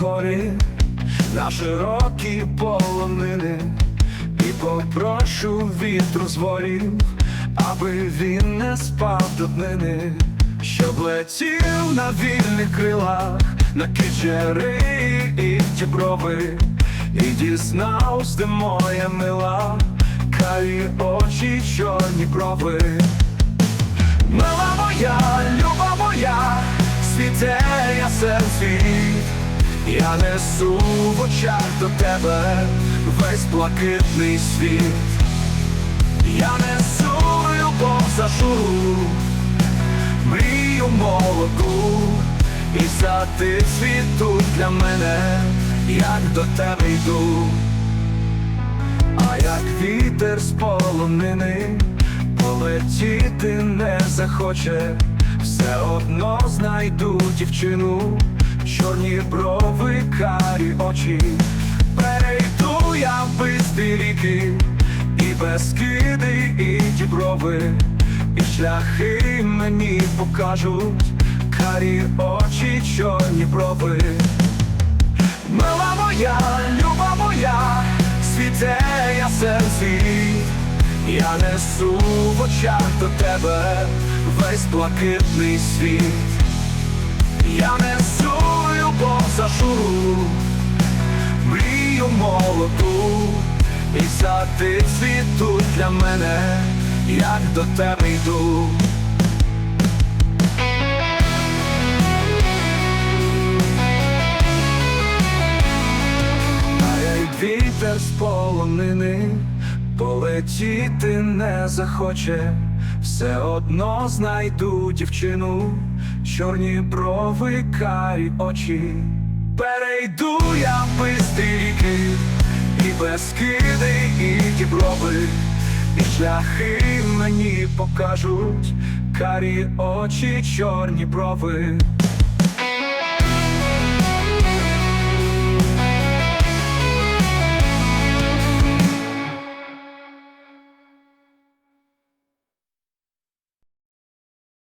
вгорі на широкі полонини. І попрошу вітру з ворів, аби він не спав до днини, щоб летів на вільних крилах, на кичери і ті брови, і дізнавсь, де моя мила, карі очі, чорні брови. Мила моя, люба моя, світе ясен світ, я несу в очах до тебе весь блакитний світ, я несу любов зашу, мрію молоду, і сади цвітуть для мене, як до тебе йду. А як вітер з полонини полетіти не захоче, все одно знайду дівчину, ріки, і безкиди, і діброви, і шляхи мені покажуть, карі очі, чорні брови. Мила моя, люба моя, світе ясен світ, я несу в очах до тебе весь блакитний світ, я несу любов зашу, мрію молоду, і сади цвітуть для мене, як до тебе йду. А як вітер з полонини полетіти не захоче, все одно знайду дівчину, чорні брови, карі очі. Перейду я ріки, і безкиди, і діброви, і шляхи мені покажуть, карі очі, чорні брови.